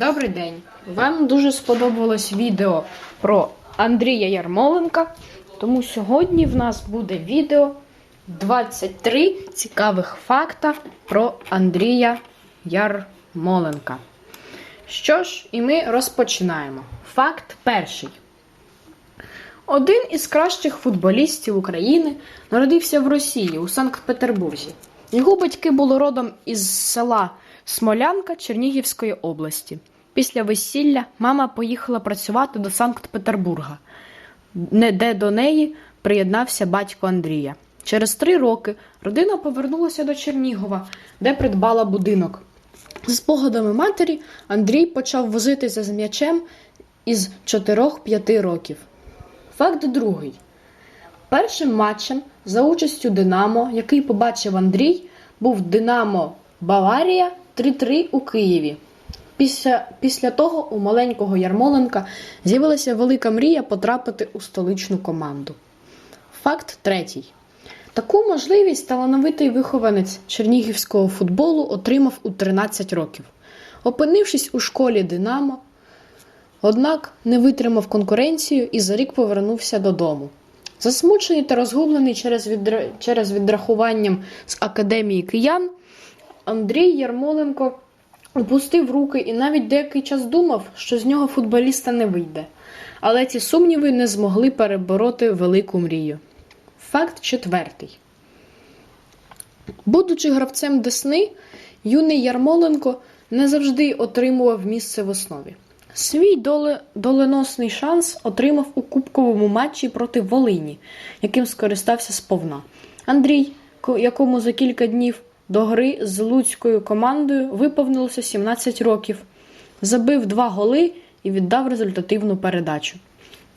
Добрий день. Вам дуже сподобалось відео про Андрія Ярмоленка. Тому сьогодні в нас буде відео 23 цікавих факта про Андрія Ярмоленка. Що ж, і ми розпочинаємо. Факт перший. Один із кращих футболістів України народився в Росії у Санкт-Петербурзі. Його батьки були родом із села Смолянка Чернігівської області. Після весілля мама поїхала працювати до Санкт-Петербурга, де до неї приєднався батько Андрія. Через три роки родина повернулася до Чернігова, де придбала будинок. З спогадами матері Андрій почав возитися з м'ячем із 4-5 років. Факт другий. Першим матчем за участю Динамо, який побачив Андрій, був Динамо Баварія 3-3 у Києві. Після, після того у маленького Ярмоленка з'явилася велика мрія потрапити у столичну команду. Факт третій. Таку можливість талановитий вихованець чернігівського футболу отримав у 13 років. Опинившись у школі Динамо, однак не витримав конкуренцію і за рік повернувся додому. Засмучений та розгублений через, відра... через відрахуванням з академії киян, Андрій Ярмоленко опустив руки і навіть деякий час думав, що з нього футболіста не вийде. Але ці сумніви не змогли перебороти велику мрію. Факт четвертий. Будучи гравцем Десни, юний Ярмоленко не завжди отримував місце в основі. Свій доле, доленосний шанс отримав у кубковому матчі проти Волині, яким скористався сповна. Андрій, якому за кілька днів до гри з луцькою командою виповнилося 17 років, забив два голи і віддав результативну передачу.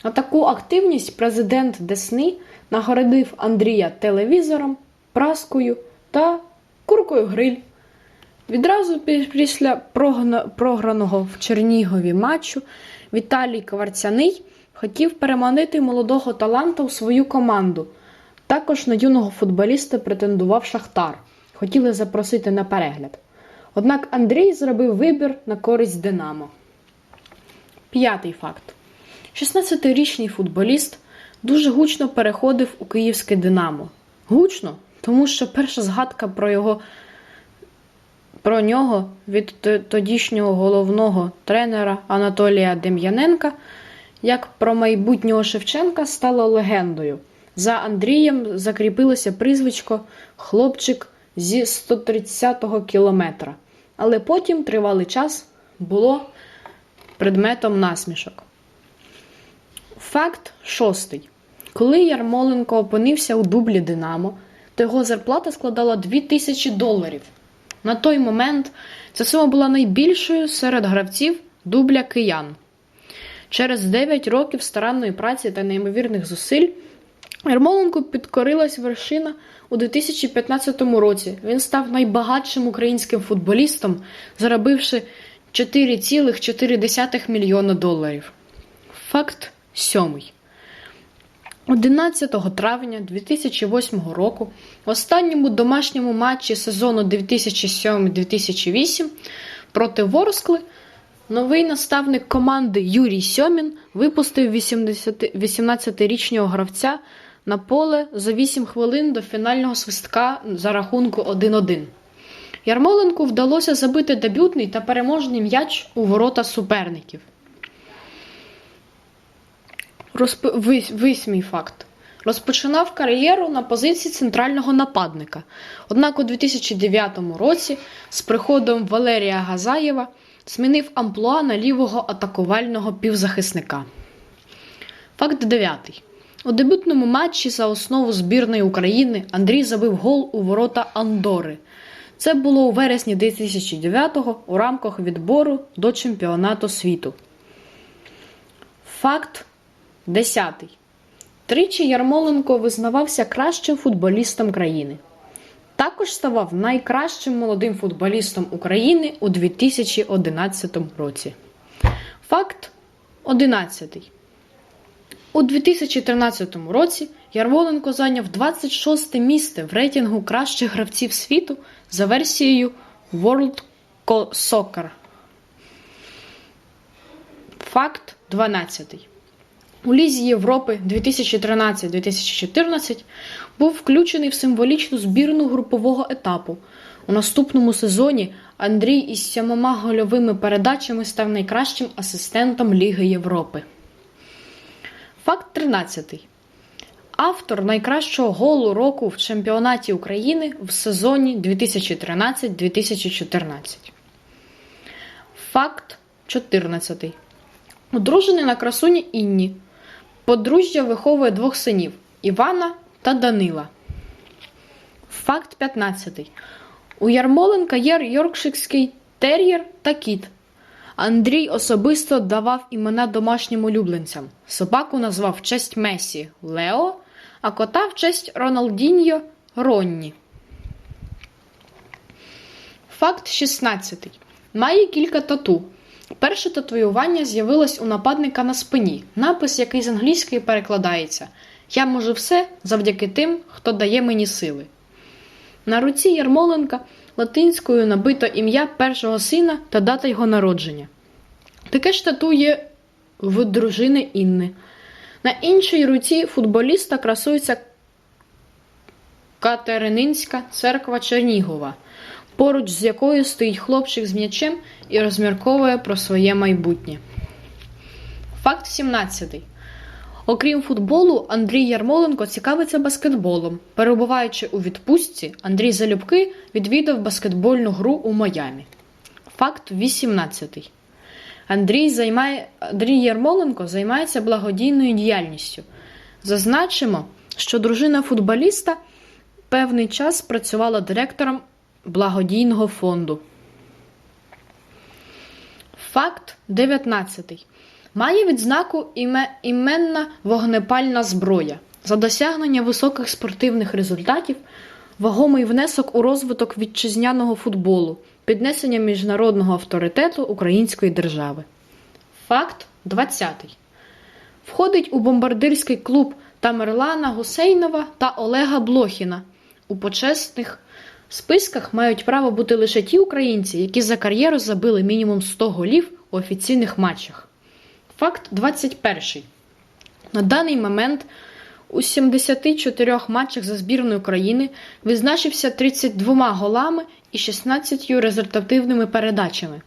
На таку активність президент Десни нагородив Андрія телевізором, праскою та куркою гриль. Відразу після програного в Чернігові матчу Віталій Кварцяний хотів переманити молодого таланта у свою команду. Також на юного футболіста претендував Шахтар. Хотіли запросити на перегляд. Однак Андрій зробив вибір на користь Динамо. П'ятий факт. 16-річний футболіст дуже гучно переходив у київське Динамо. Гучно, тому що перша згадка про його про нього від тодішнього головного тренера Анатолія Дем'яненка, як про майбутнього Шевченка, стало легендою. За Андрієм закріпилося прізвисько хлопчик зі 130-го кілометра. Але потім тривалий час було предметом насмішок. Факт шостий. Коли Ярмоленко опинився у дублі Динамо, то його зарплата складала 2000 доларів. На той момент ця сума була найбільшою серед гравців дубля киян. Через 9 років старанної праці та неймовірних зусиль Ярмоленку підкорилась вершина у 2015 році. Він став найбагатшим українським футболістом, заробивши 4,4 мільйона доларів. Факт сьомий. 11 травня 2008 року, в останньому домашньому матчі сезону 2007-2008 проти Ворскли, новий наставник команди Юрій Сьомін випустив 18-річного гравця на поле за 8 хвилин до фінального свистка за рахунку 1-1. Ярмоленку вдалося забити дебютний та переможний м'яч у ворота суперників. Розп... вис- Восьмий факт. Розпочинав кар'єру на позиції центрального нападника. Однак у 2009 році з приходом Валерія Газаєва змінив амплуа на лівого атакувального півзахисника. Факт 9. У дебютному матчі за основу збірної України Андрій забив гол у ворота Андори. Це було у вересні 2009-го у рамках відбору до чемпіонату світу. Факт Десятий. Тричі Ярмоленко визнавався кращим футболістом країни. Також ставав найкращим молодим футболістом України у 2011 році. Факт 11. У 2013 році Ярмоленко зайняв 26 місце в рейтингу кращих гравців світу за версією World Soccer. Факт 12. У Лізі Європи 2013-2014 був включений в символічну збірну групового етапу. У наступному сезоні Андрій із сьомома гольовими передачами став найкращим асистентом Ліги Європи. Факт 13. Автор найкращого голу року в чемпіонаті України в сезоні 2013-2014. Факт 14. Одружений на красуні Інні. Подружжя виховує двох синів Івана та Данила. Факт 15. У Ярмоленка є Йоркширський тер'єр та кіт. Андрій особисто давав імена домашнім улюбленцям. Собаку назвав в честь Месі Лео, а кота в честь Роналдіньо Ронні. Факт 16. Має кілька тату. Перше татуювання з'явилось у нападника на спині, напис, який з англійської перекладається Я можу все завдяки тим, хто дає мені сили. На руці Ярмоленка латинською набито ім'я першого сина та дата його народження. Таке ж тату є в дружини Інни. На іншій руці футболіста красується Катерининська церква Чернігова, поруч з якою стоїть хлопчик з м'ячем і розмірковує про своє майбутнє. Факт 17. Окрім футболу, Андрій Ярмоленко цікавиться баскетболом. Перебуваючи у відпустці, Андрій Залюбки відвідав баскетбольну гру у Майамі. Факт 18. Андрій, займає... Андрій Ярмоленко займається благодійною діяльністю. Зазначимо, що дружина футболіста певний час працювала директором благодійного фонду. Факт 19. Має відзнаку іме... іменна вогнепальна зброя. За досягнення високих спортивних результатів, вагомий внесок у розвиток вітчизняного футболу, піднесення міжнародного авторитету Української держави. Факт 20. Входить у бомбардирський клуб Тамерлана Гусейнова та Олега Блохіна. У почесних списках мають право бути лише ті українці, які за кар'єру забили мінімум 100 голів у офіційних матчах. Факт 21. На даний момент у 74 матчах за збірною України відзначився 32 голами і 16 результативними передачами.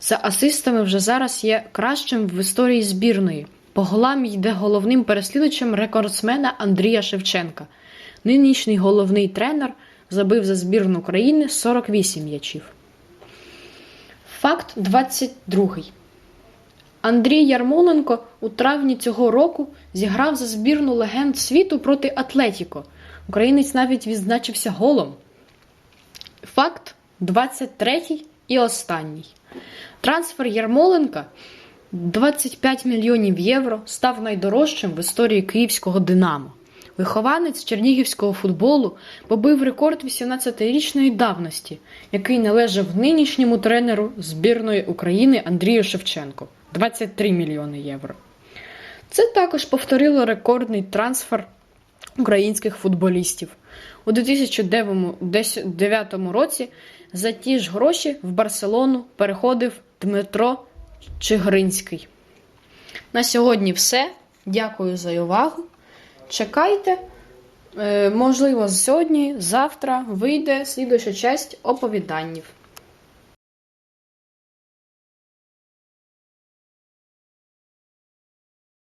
За асистами вже зараз є кращим в історії збірної. По голам йде головним переслідувачем рекордсмена Андрія Шевченка. Нинішній головний тренер забив за збірну України 48 м'ячів. Факт 22. Андрій Ярмоленко у травні цього року зіграв за збірну легенд світу проти Атлетіко. Українець навіть відзначився голом. Факт 23 і останній. Трансфер Ярмоленка 25 мільйонів євро став найдорожчим в історії київського Динамо. Вихованець чернігівського футболу побив рекорд 18-річної давності, який належав нинішньому тренеру збірної України Андрію Шевченко 23 мільйони євро. Це також повторило рекордний трансфер українських футболістів. У 2009 році за ті ж гроші в Барселону переходив Дмитро Чигринський. На сьогодні все. Дякую за увагу. Чекайте. Е, можливо, сьогодні, завтра вийде слідуюча часть оповіданнів.